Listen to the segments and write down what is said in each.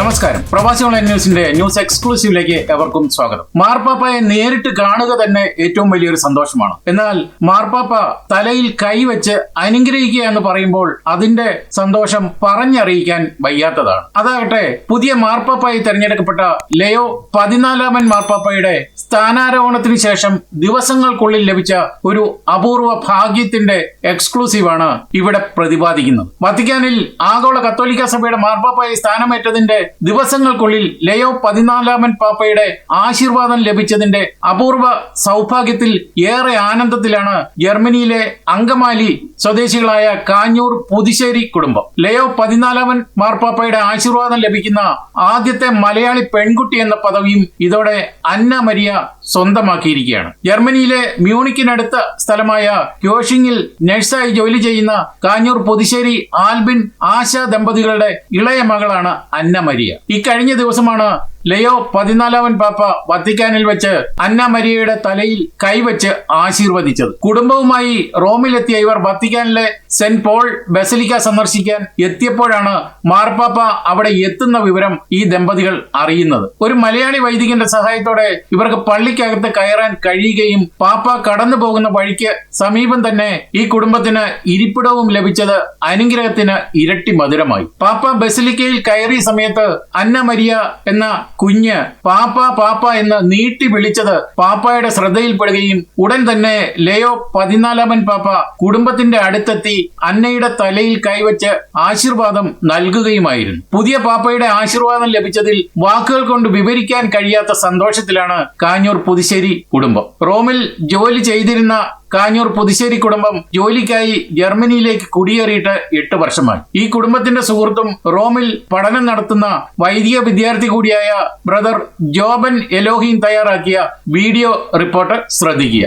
നമസ്കാരം. പ്രവാസി ഓൺലൈൻ ന്യൂസിന്റെ ന്യൂസ് എക്സ്ക്ലൂസീവിലേക്ക് എവർക്കും സ്വാഗതം. മാർപ്പാപ്പയെ നേരിട്ട് കാണുക തന്നെ ഏറ്റവും വലിയൊരു സന്തോഷമാണ്. എന്നാൽ മാർപ്പാപ്പ തലയിൽ കൈവച്ച് അനുഗ്രഹിക്കുക എന്ന് പറയുമ്പോൾ അതിന്റെ സന്തോഷം പറഞ്ഞറിയിക്കാൻ വയ്യാത്തതാണ്. അതാകട്ടെ പുതിയ മാർപ്പാപ്പയായി തെരഞ്ഞെടുക്കപ്പെട്ട ലയോ പതിനാലാമൻ മാർപ്പാപ്പയുടെ സ്ഥാനാരോഹണത്തിന് ശേഷം ദിവസങ്ങൾക്കുള്ളിൽ ലഭിച്ച ഒരു അപൂർവ ഭാഗ്യത്തിന്റെ എക്സ്ക്ലൂസീവാണ് ഇവിടെ പ്രതിപാദിക്കുന്നത്. വത്തിക്കാനിൽ ആഗോള കത്തോലിക്ക സഭയുടെ മാർപ്പാപ്പയായി സ്ഥാനമേറ്റതിന്റെ ദിവസങ്ങൾക്കുള്ളിൽ ലയോ പതിനാലാമൻ പാപ്പയുടെ ആശീർവാദം ലഭിച്ചതിന്റെ അപൂർവ സൗഭാഗ്യത്തിൽ ഏറെ ആനന്ദത്തിലാണ് ജർമ്മനിയിലെ അങ്കമാലി സ്വദേശികളായ കാഞ്ഞൂർ പുതുശ്ശേരി കുടുംബം. ലയോ പതിനാലാമൻ മാർപ്പാപ്പയുടെ ആശീർവാദം ലഭിക്കുന്ന ആദ്യത്തെ മലയാളി പെൺകുട്ടി എന്ന പദവിയും ഇതോടെ അന്ന മരിയ സ്വന്തമാക്കിയിരിക്കുകയാണ്. ജർമ്മനിയിലെ മ്യൂണിക്കിനടുത്ത സ്ഥലമായ ക്യോഷിങ്ങിൽ നഴ്സായി ജോലി ചെയ്യുന്ന കാഞ്ഞൂർ പുതുശ്ശേരി ആൽബിൻ ആശ ദമ്പതികളുടെ ഇളയ മകളാണ് അന്ന മരിയ ഇക്കഴിഞ്ഞ ദിവസമാണ് ലയോ പതിനാലാമൻ പാപ്പ വത്തിക്കാനിൽ വെച്ച് അന്ന മരിയയുടെ തലയിൽ കൈവച്ച് ആശീർവദിച്ചത്. കുടുംബവുമായി റോമിലെത്തിയ ഇവർ വത്തിക്കാനിലെ സെന്റ് പോൾ ബസലിക്ക സന്ദർശിക്കാൻ എത്തിയപ്പോഴാണ് മാർപ്പാപ്പ അവിടെ എത്തുന്ന വിവരം ഈ ദമ്പതികൾ അറിയുന്നത്. ഒരു മലയാളി വൈദികന്റെ സഹായത്തോടെ ഇവർക്ക് പള്ളിക്കകത്ത് കയറാൻ കഴിയുകയും പാപ്പ കടന്നു പോകുന്ന വഴിക്ക് സമീപം തന്നെ ഈ കുടുംബത്തിന് ഇരിപ്പിടവും ലഭിച്ചത് അനുഗ്രഹത്തിന് ഇരട്ടി മധുരമായി. പാപ്പ ബസലിക്കയിൽ കയറിയ സമയത്ത് അന്ന മരിയ എന്ന കുഞ്ഞ് പാപ്പ പാപ്പ എന്ന് നീട്ടി വിളിച്ചത് പാപ്പായുടെ ശ്രദ്ധയിൽപ്പെടുകയും ഉടൻ തന്നെ ലയോ പതിനാലാമൻ പാപ്പ കുടുംബത്തിന്റെ അടുത്തെത്തി അന്നയുടെ തലയിൽ കൈവച്ച് ആശീർവാദം നൽകുകയുമായിരുന്നു. പുതിയ പാപ്പയുടെ ആശീർവാദം ലഭിച്ചതിൽ വാക്കുകൾ കൊണ്ട് വിവരിക്കാൻ കഴിയാത്ത സന്തോഷത്തിലാണ് കാഞ്ഞൂർ പുതുശ്ശേരി കുടുംബം. റോമിൽ ജോലി ചെയ്തിരുന്ന കാഞ്ഞൂർ പുതുശ്ശേരി കുടുംബം ജോലിക്കായി ജർമ്മനിയിലേക്ക് കുടിയേറിയിട്ട് എട്ട് വർഷമായി. ഈ കുടുംബത്തിന്റെ സുഹൃത്തും റോമിൽ പഠനം നടത്തുന്ന വൈദിക വിദ്യാർത്ഥി കൂടിയായ ബ്രദർ ജോബൻ എലോഹീൻ തയ്യാറാക്കിയ വീഡിയോ റിപ്പോർട്ട് ശ്രദ്ധിക്കുക.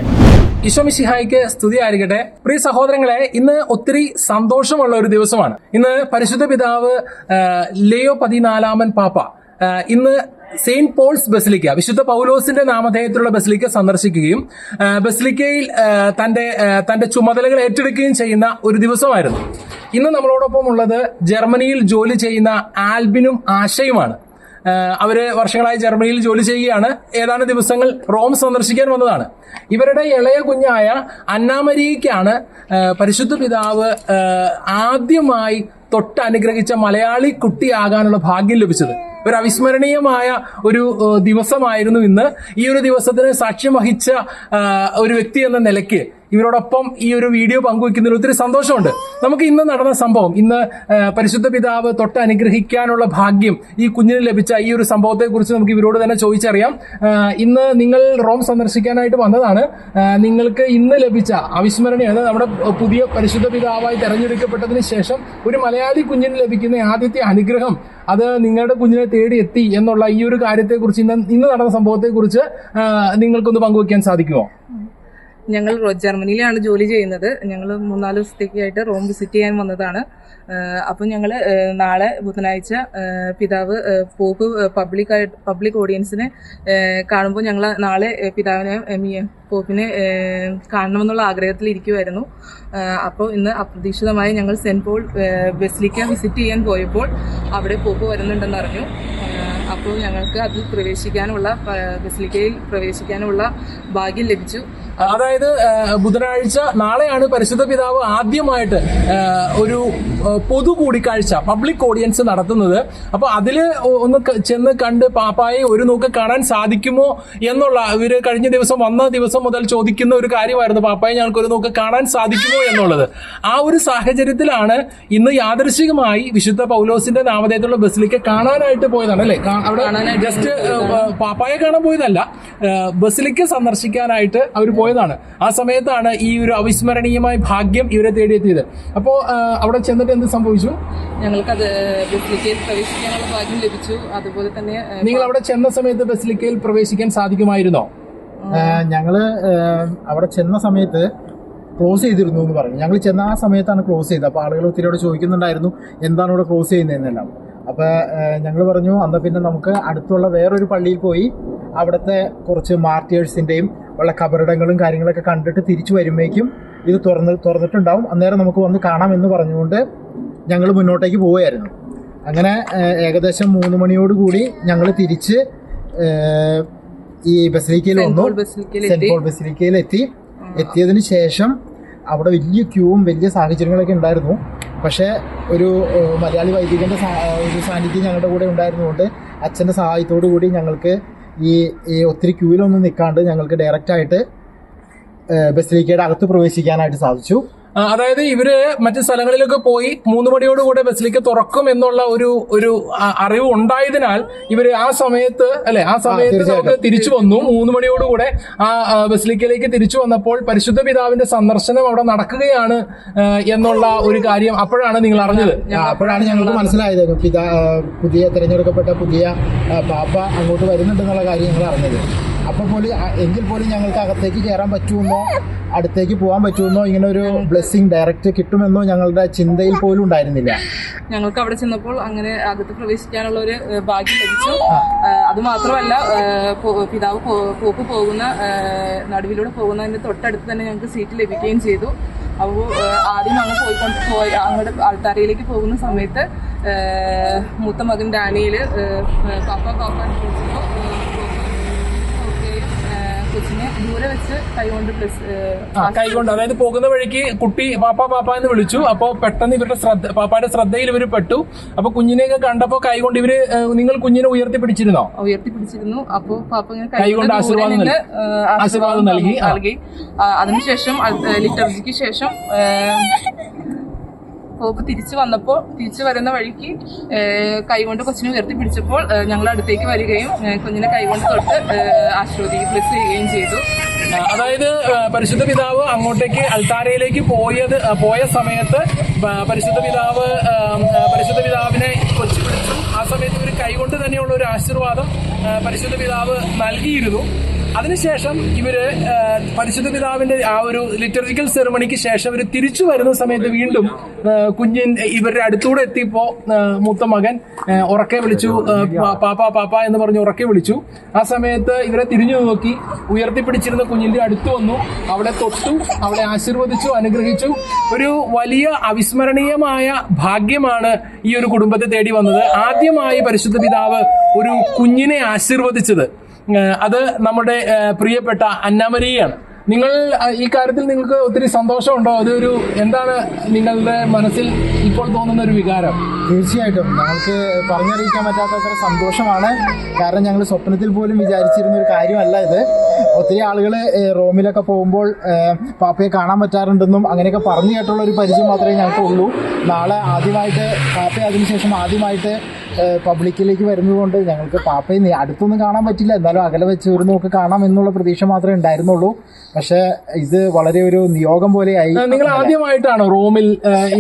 ഈശോമിഷിഹായിക്ക് സ്തുതി ആയിരിക്കട്ടെ. പ്രിയ സഹോദരങ്ങളെ ഇന്ന് ഒത്തിരി സന്തോഷമുള്ള ഒരു ദിവസമാണ്. ഇന്ന് പരിശുദ്ധ പിതാവ് ലേയോ പതിനാലാമൻ പാപ്പ ഇന്ന് സെയിന്റ് പോൾസ് ബസിലിക്ക വിശുദ്ധ പൗലോസിന്റെ നാമധേയത്തിലുള്ള ബസിലിക്ക സന്ദർശിക്കുകയും ബസിലിക്കയിൽ തന്റെ തന്റെ ചുമതലകൾ ഏറ്റെടുക്കുകയും ചെയ്യുന്ന ഒരു ദിവസമായിരുന്നു. ഇന്ന് നമ്മളോടൊപ്പം ഉള്ളത് ജർമ്മനിയിൽ ജോലി ചെയ്യുന്ന ആൽബിനും ആശയുമാണ്. അവർ വർഷങ്ങളായി ജർമ്മനിയിൽ ജോലി ചെയ്യുകയാണ്. ഏതാനും ദിവസങ്ങൾ റോം സന്ദർശിക്കാൻ വന്നതാണ്. ഇവരുടെ ഇളയ കുഞ്ഞായ അന്നാമരിക്കാണ് പരിശുദ്ധ പിതാവ് ആദ്യമായി തൊട്ട് അനുഗ്രഹിച്ച മലയാളി കുട്ടിയാകാനുള്ള ഭാഗ്യം ലഭിച്ചത്. ഒരു അവിസ്മരണീയമായ ഒരു ദിവസമായിരുന്നു ഇന്ന്. ഈ ഒരു ദിവസത്തിന് സാക്ഷ്യം വഹിച്ച ഒരു വ്യക്തി എന്ന നിലയ്ക്ക് ഇവരോടൊപ്പം ഈ ഒരു വീഡിയോ പങ്കുവയ്ക്കുന്നതിൽ ഒത്തിരി സന്തോഷമുണ്ട്. നമുക്ക് ഇന്ന് നടന്ന സംഭവം ഇന്ന് പരിശുദ്ധ പിതാവ് തൊട്ട് അനുഗ്രഹിക്കാനുള്ള ഭാഗ്യം ഈ കുഞ്ഞിന് ലഭിച്ച ഈ ഒരു സംഭവത്തെ കുറിച്ച് നമുക്ക് ഇവരോട് തന്നെ ചോദിച്ചറിയാം. ഇന്ന് നിങ്ങൾ റോം സന്ദർശിക്കാനായിട്ട് വന്നതാണ്. നിങ്ങൾക്ക് ഇന്ന് ലഭിച്ച അവിസ്മരണീയമാണ് നമ്മുടെ പുതിയ പരിശുദ്ധ പിതാവായി തെരഞ്ഞെടുക്കപ്പെട്ടതിന് ശേഷം ഒരു മലയാളി കുഞ്ഞിന് ലഭിക്കുന്ന ആദ്യത്തെ അനുഗ്രഹം അത് നിങ്ങളുടെ കുഞ്ഞിനെ തേടി എത്തി എന്നുള്ള ഈ ഒരു കാര്യത്തെക്കുറിച്ച് ഇന്ന് ഇന്ന് നടന്ന സംഭവത്തെക്കുറിച്ച് നിങ്ങൾക്കൊന്ന് പങ്കുവയ്ക്കാൻ സാധിക്കുമോ? ഞങ്ങൾ ജർമ്മനിയിലാണ് ജോലി ചെയ്യുന്നത്. ഞങ്ങൾ മൂന്നാൽ ദിവസത്തേക്കായിട്ട് റോം വിസിറ്റ് ചെയ്യാൻ വന്നതാണ്. അപ്പം ഞങ്ങൾ നാളെ ബുധനാഴ്ച പിതാവ് പോപ്പ് പബ്ലിക് പബ്ലിക് ഓഡിയൻസിനെ കാണുമ്പോൾ ഞങ്ങൾ നാളെ പിതാവിനെ പോപ്പിനെ കാണണമെന്നുള്ള ആഗ്രഹത്തിൽ ഇരിക്കുമായിരുന്നു അപ്പോൾ ഇന്ന് അപ്രതീക്ഷിതമായി ഞങ്ങൾ സെന്റ് പോൾ ബെസ്ലിക്ക വിസിറ്റ് ചെയ്യാൻ പോയപ്പോൾ അവിടെ പോപ്പ് വരുന്നുണ്ടെന്ന് അറിഞ്ഞു. അപ്പോൾ ഞങ്ങൾക്ക് അതിൽ പ്രവേശിക്കാനുള്ള ബസിലിക്കയിൽ പ്രവേശിക്കാനുള്ള ഭാഗ്യം ലഭിച്ചു. അതായത് ബുധനാഴ്ച നാളെയാണ് പരിശുദ്ധ പിതാവ് ആദ്യമായിട്ട് ഒരു പൊതു കൂടിക്കാഴ്ച പബ്ലിക് ഓഡിയൻസ് നടത്തുന്നത്. അപ്പൊ അതിൽ ഒന്ന് ചെന്ന് കണ്ട് പാപ്പായെ ഒരു നോക്ക് കാണാൻ സാധിക്കുമോ എന്നുള്ള ഇവർ കഴിഞ്ഞ ദിവസം വന്ന ദിവസം മുതൽ ചോദിക്കുന്ന ഒരു കാര്യമായിരുന്നു പാപ്പായെ ഞങ്ങൾക്ക് ഒരു നോക്ക് കാണാൻ സാധിക്കുമോ എന്നുള്ളത്. ആ ഒരു സാഹചര്യത്തിലാണ് ഇന്ന് യാദൃശികമായി വിശുദ്ധ പൗലോസിന്റെ നാമധേയത്തിലുള്ള ബസ്സിലേക്ക് കാണാനായിട്ട് പോയതാണ് അല്ലെ? അവിടെ ജസ്റ്റ് പാപ്പായെ കാണാൻ പോയതല്ല ബസ്സിലേക്ക് സന്ദർശിക്കാനായിട്ട് അവർ പോയതാണ്. ആ സമയത്താണ് ഈ ഒരു അവിസ്മരണീയമായ ഭാഗ്യം ഇവരെ തേടിയെത്തിയത്. അപ്പോൾ അവിടെ ചെന്നിട്ട് എന്ത് സംഭവിച്ചു? ഞങ്ങൾക്കത് ബസിലിക്കയിൽ പ്രവേശിക്കാനുള്ള ഭാഗ്യം ലഭിച്ചു. അതുപോലെ തന്നെ നിങ്ങൾ അവിടെ ചെന്ന സമയത്ത് ബസിലിക്കയിൽ പ്രവേശിക്കാൻ സാധിക്കുമായിരുന്നോ? ഞങ്ങൾ അവിടെ ചെന്ന സമയത്ത് ക്ലോസ് ചെയ്തിരുന്നു എന്ന് പറഞ്ഞു. ഞങ്ങൾ ചെന്ന ആ സമയത്താണ് ക്ലോസ് ചെയ്തത്. അപ്പോൾ ആളുകൾ ഒത്തിരി അവിടെ ചോദിക്കുന്നുണ്ടായിരുന്നു എന്താണ് ഇവിടെ ക്ലോസ് ചെയ്യുന്നതെന്നെല്ലാം. അപ്പോൾ ഞങ്ങൾ പറഞ്ഞു അന്ന പിന്നെ നമുക്ക് അടുത്തുള്ള വേറൊരു പള്ളിയിൽ പോയി അവിടുത്തെ കുറച്ച് മാർട്ടിയേഴ്സിന്റെയും ഉള്ള കബറിടങ്ങളും കാര്യങ്ങളൊക്കെ കണ്ടിട്ട് തിരിച്ചു വരുമ്പോഴേക്കും ഇത് തുറന്ന് തുറന്നിട്ടുണ്ടാവും. അന്നേരം നമുക്ക് വന്ന് കാണാം എന്ന് പറഞ്ഞുകൊണ്ട് ഞങ്ങൾ മുന്നോട്ടേക്ക് പോവുകയായിരുന്നു. അങ്ങനെ ഏകദേശം മൂന്ന് മണിയോട് കൂടി ഞങ്ങൾ തിരിച്ച് ഈ ബസിലിക്കയിൽ വന്നു. സെന്റ് സെന്റ് പോൾ ബസിലിക്കയിൽ എത്തി എത്തിയതിന് ശേഷം അവിടെ വലിയ ക്യൂവും വലിയ സാഹചര്യങ്ങളൊക്കെ ഉണ്ടായിരുന്നു. പക്ഷേ ഒരു മലയാളി വൈദികന്റെ ഒരു സാന്നിധ്യം ഞങ്ങളുടെ കൂടെ ഉണ്ടായിരുന്നുകൊണ്ട് അച്ഛന്റെ സഹായത്തോടു കൂടി ഞങ്ങൾക്ക് ഈ ഒത്തിരി ക്യൂവിലൊന്നും നിൽക്കാണ്ട് ഞങ്ങൾക്ക് ഡയറക്റ്റ് ആയിട്ട് ഏഹ്, ബസിലിക്കയുടെ അകത്ത് പ്രവേശിക്കാനായിട്ട് സാധിച്ചു. അതായത് ഇവർ മറ്റ് സ്ഥലങ്ങളിലൊക്കെ പോയി മൂന്ന് മണിയോടുകൂടെ ബസിലേക്ക് തുറക്കും എന്നുള്ള ഒരു ഒരു അറിവ് ഉണ്ടായതിനാൽ ഇവർ ആ സമയത്ത് അല്ലെ ആ സമയത്ത്. നമുക്ക് തിരിച്ചു വന്നു. മൂന്ന് മണിയോടുകൂടെ ആ ബസിലിക്കയിലേക്ക് തിരിച്ചു വന്നപ്പോൾ പരിശുദ്ധ പിതാവിന്റെ സന്ദർശനം അവിടെ നടക്കുകയാണ് എന്നുള്ള ഒരു കാര്യം അപ്പോഴാണ് നിങ്ങൾ അറിഞ്ഞത്. അപ്പോഴാണ് ഞങ്ങൾക്ക് മനസ്സിലായത്. പുതിയ തിരഞ്ഞെടുക്കപ്പെട്ട പുതിയ പാപ്പ അങ്ങോട്ട് വരുന്നുണ്ടെന്നുള്ള കാര്യം ഞങ്ങൾ അറിഞ്ഞത്. അപ്പോൾ പോലും എങ്കിൽ പോലും ഞങ്ങൾക്ക് അകത്തേക്ക് കയറാൻ പറ്റുമെന്നോ അടുത്തേക്ക് പോകാൻ പറ്റുമെന്നോ ഇങ്ങനെ ഒരു ബ്ലെസ്സിങ് ഡയറക്റ്റ് കിട്ടുമെന്നോ ഞങ്ങളുടെ ചിന്തയിൽ പോലും ഉണ്ടായിരുന്നില്ല. ഞങ്ങൾക്ക് അവിടെ ചെന്നപ്പോൾ അങ്ങനെ അകത്ത് പ്രവേശിക്കാനുള്ള ഒരു ഭാഗ്യം ലഭിച്ചു. അത് മാത്രമല്ല പിതാവ് പോക്ക് പോകുന്ന നടുവിലൂടെ പോകുന്നതിന്റെ തൊട്ടടുത്ത് തന്നെ ഞങ്ങൾക്ക് സീറ്റ് ലഭിക്കുകയും ചെയ്തു. അപ്പോൾ ആദ്യം അങ്ങ് പോയിക്കൊണ്ട് പോയി അങ്ങോട്ട് ആൾത്താരയിലേക്ക് പോകുന്ന സമയത്ത് മൂത്ത മകൻ ഡാനിയിൽ പാപ്പ പാപ്പ എന്ന് വിളിച്ചപ്പോൾ കൊച്ചിനെ ദൂരെ വെച്ച് കൈകൊണ്ട് പ്ലസ് കൈകൊണ്ട് അതായത് പോകുന്ന വഴിക്ക് കുട്ടി പാപ്പ പാപ്പ എന്ന് വിളിച്ചു. അപ്പോൾ പെട്ടെന്ന് ഇവരുടെ ശ്രദ്ധ പാപ്പയുടെ ശ്രദ്ധയിൽ ഇവർ പെട്ടു. അപ്പൊ കുഞ്ഞിനെയൊക്കെ കണ്ടപ്പോൾ കൈകൊണ്ട് ഇവർ നിങ്ങൾ കുഞ്ഞിനെ ഉയർത്തി പിടിച്ചിരുന്നോ? ഉയർത്തി പിടിച്ചിരുന്നു. അപ്പോൾ പാപ്പ ഇങ്ങനെ കൈകൊണ്ട്. ആശീർവാദം നൽകി. നൽകി. അതിനുശേഷം ലിറ്റർജിക്ക് ശേഷം പോപ്പ് തിരിച്ചു വന്നപ്പോൾ തിരിച്ചു വരുന്ന വഴിക്ക് കൈകൊണ്ട് കൊച്ചിനെ ഉയർത്തി പിടിച്ചപ്പോൾ ഞങ്ങൾ അടുത്തേക്ക് വരികയും കുഞ്ഞിനെ കൈകൊണ്ട് തൊട്ട് ഏഹ്, പ്ലസ് ചെയ്യുകയും ചെയ്തു. അതായത് പരിശുദ്ധ പിതാവ് അങ്ങോട്ടേക്ക് അൽത്താരയിലേക്ക് പോയത് പോയ സമയത്ത് പരിശുദ്ധ പിതാവ് പരിശുദ്ധ പിതാവിനെ കൊച്ചു പിടിച്ചു. ആ സമയത്ത് ഒരു കൈകൊണ്ട് തന്നെയുള്ള ഒരു ആശീർവാദം പരിശുദ്ധ പിതാവ് നൽകിയിരുന്നു. അതിനുശേഷം ഇവർ പരിശുദ്ധ പിതാവിന്റെ ആ ഒരു ലിറ്റർജിക്കൽ സെറമണിക്ക് ശേഷം ഇവർ തിരിച്ചു വരുന്ന സമയത്ത് വീണ്ടും കുഞ്ഞിൻ ഇവരുടെ അടുത്തൂടെ എത്തിയപ്പോ മൂത്ത മകൻ ഉറക്കെ വിളിച്ചു പാപ്പ പാപ്പ എന്ന് പറഞ്ഞ് ഉറക്കെ വിളിച്ചു. ആ സമയത്ത് ഇവരെ തിരിഞ്ഞു നോക്കി ഉയർത്തിപ്പിടിച്ചിരുന്ന കുഞ്ഞിന്റെ അടുത്ത് വന്നു അവളെ തൊട്ടു അവളെ ആശീർവദിച്ചു അനുഗ്രഹിച്ചു. ഒരു വലിയ അവിസ്മരണീയമായ ഭാഗ്യമാണ് ഈ ഒരു കുടുംബത്തെ തേടി വന്നത്. ആദ്യമായി പരിശുദ്ധ പിതാവ് ഒരു കുഞ്ഞിനെ ആശീർവദിച്ചത്. അത് നമ്മുടെ പ്രിയപ്പെട്ട അന്നാമരിയാണ്. നിങ്ങൾ ഈ കാര്യത്തിൽ നിങ്ങൾക്ക് ഒത്തിരി സന്തോഷമുണ്ടോ? അതൊരു എന്താണ് നിങ്ങളുടെ മനസ്സിൽ ഇപ്പോൾ തോന്നുന്ന ഒരു വികാരം? തീർച്ചയായിട്ടും. ഞങ്ങൾക്ക് പറഞ്ഞറിയിക്കാൻ പറ്റാത്തത്ര സന്തോഷമാണ്. കാരണം ഞങ്ങൾ സ്വപ്നത്തിൽ പോലും വിചാരിച്ചിരുന്ന ഒരു കാര്യമല്ല ഇത്. ഒത്തിരി ആളുകൾ റോമിലൊക്കെ പോകുമ്പോൾ പാപ്പയെ കാണാൻ പറ്റാറുണ്ടെന്നും അങ്ങനെയൊക്കെ പറഞ്ഞു കേട്ടുള്ള ഒരു പരിചയം മാത്രമേ ഞങ്ങൾക്ക് ഉള്ളൂ നാളെ ആദ്യമായിട്ട് പാപ്പയെ അതിനുശേഷം ആദ്യമായിട്ട് പബ്ലിക്കിലേക്ക് വരുന്നതുകൊണ്ട് ഞങ്ങൾക്ക് പാപ്പയെ അടുത്തൊന്നും കാണാൻ പറ്റില്ല. എന്നാലും അകലെ വെച്ച് ഒരു നോക്ക് കാണാം എന്നുള്ള പ്രതീക്ഷ മാത്രമേ ഉണ്ടായിരുന്നുള്ളൂ. പക്ഷെ ഇത് വളരെ ഒരു നിയോഗം പോലെയായി. ആയി നിങ്ങൾ ആദ്യമായിട്ടാണോ റോമിൽ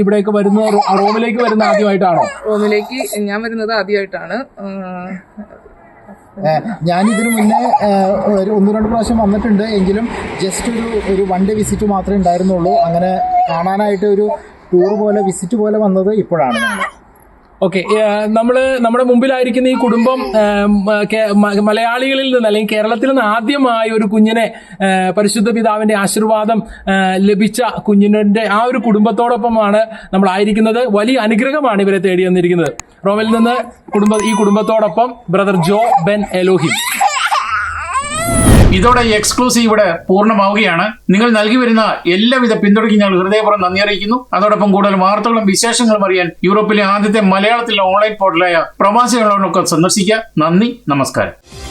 ഇവിടേക്ക് വരുന്ന റോമിലേക്ക് വരുന്ന ആദ്യമായിട്ടാണോ? റൂമിലേക്ക് ഞാൻ വരുന്നത് ആദ്യമായിട്ടാണ്. ഞാൻ ഇതിനു മുന്നേ ഒരു ഒന്ന് രണ്ട് പ്രാവശ്യം വന്നിട്ടുണ്ട്. എങ്കിലും ജസ്റ്റ് ഒരു ഒരു വൺ ഡേ വിസിറ്റ് മാത്രമേ ഉണ്ടായിരുന്നുള്ളൂ. അങ്ങനെ കാണാനായിട്ട് ഒരു ടൂർ പോലെ വിസിറ്റ് പോലെ വന്നത് ഇപ്പോഴാണ്. ഓക്കെ നമ്മൾ നമ്മുടെ മുമ്പിലായിരിക്കുന്ന ഈ കുടുംബം മലയാളികളിൽ നിന്ന് അല്ലെങ്കിൽ കേരളത്തിൽ നിന്ന് ആദ്യമായി ഒരു കുഞ്ഞിനെ പരിശുദ്ധ പിതാവിന്റെ ആശീർവാദം ലഭിച്ച കുഞ്ഞിന്റെ ആ ഒരു കുടുംബത്തോടൊപ്പമാണ് നമ്മൾ ആയിരിക്കുന്നത്. വലിയ അനുഗ്രഹമാണ് ഇവരെ തേടി വന്നിരിക്കുന്നത്. റോമിൽ നിന്ന് കുടുംബ ഈ കുടുംബത്തോടൊപ്പം ബ്രദർ ജോ ബെൻ എലോഹിം. ഇതോടെ ഈ എക്സ്ക്ലൂസീവ് ഇവിടെ പൂർണമാവുകയാണ്. നിങ്ങൾ നൽകി വരുന്ന എല്ലാവിധ പിന്തുണയ്ക്കും ഞങ്ങൾ ഹൃദയപൂർവം നന്ദി അറിയിക്കുന്നു. അതോടൊപ്പം കൂടുതൽ വാർത്തകളും വിശേഷങ്ങളും അറിയാൻ യൂറോപ്പിലെ ആദ്യത്തെ മലയാളത്തിലെ ഓൺലൈൻ പോർട്ടലായ പ്രവാസികളോടൊക്കെ സന്ദർശിക്കുക. നന്ദി നമസ്കാരം.